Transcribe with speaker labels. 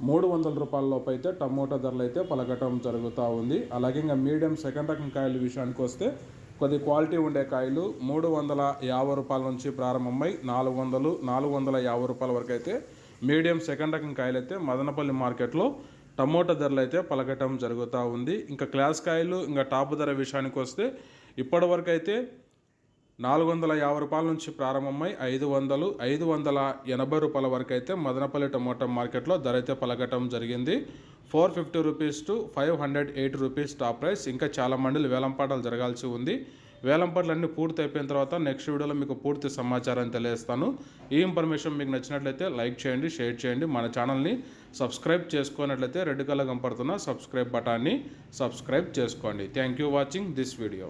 Speaker 1: మూడు వందల రూపాయల లోపు అయితే టమోటా ధరలు అయితే పలకటం జరుగుతూ ఉంది. అలాగే ఇంకా మీడియం సెకండ్ రకం కాయల విషయానికి వస్తే కొద్ది క్వాలిటీ ఉండే కాయలు మూడు వందల యాభై రూపాయల నుంచి ప్రారంభమై నాలుగు వందలు నాలుగు వందల యాభై రూపాయల వరకు అయితే మీడియం సెకండ్ రకం కాయలు అయితే మదనపల్లి మార్కెట్లో టమోటా ధరలు అయితే పలకటం జరుగుతూ ఉంది. ఇంకా క్లాస్ కాయలు ఇంకా టాప్ ధర విషయానికి వస్తే ఇప్పటివరకు అయితే నాలుగు వందల యాభై రూపాయల నుంచి ప్రారంభమై ఐదు వందలు ఐదు వందల ఎనభై రూపాయల వరకు అయితే మదనపల్లి టమోటా మార్కెట్లో ధర అయితే పలకటం జరిగింది. Four fifty rupees to five hundred eight rupees top price. ఇంకా చాలా మండలి వేలంపాటలు జరగాల్సి ఉంది. వేలంపాటలు అన్నీ పూర్తి అయిపోయిన తర్వాత నెక్స్ట్ వీడియోలో మీకు పూర్తి సమాచారం తెలియజేస్తాను. ఈ ఇన్ఫర్మేషన్ మీకు నచ్చినట్లయితే లైక్ చేయండి షేర్ చేయండి. మన ఛానల్ని సబ్స్క్రైబ్ చేసుకున్నట్లయితే రెడ్ కలర్ కనపడుతున్న సబ్స్క్రైబ్ బటాన్ని సబ్స్క్రైబ్ చేసుకోండి. Thank you watching this video.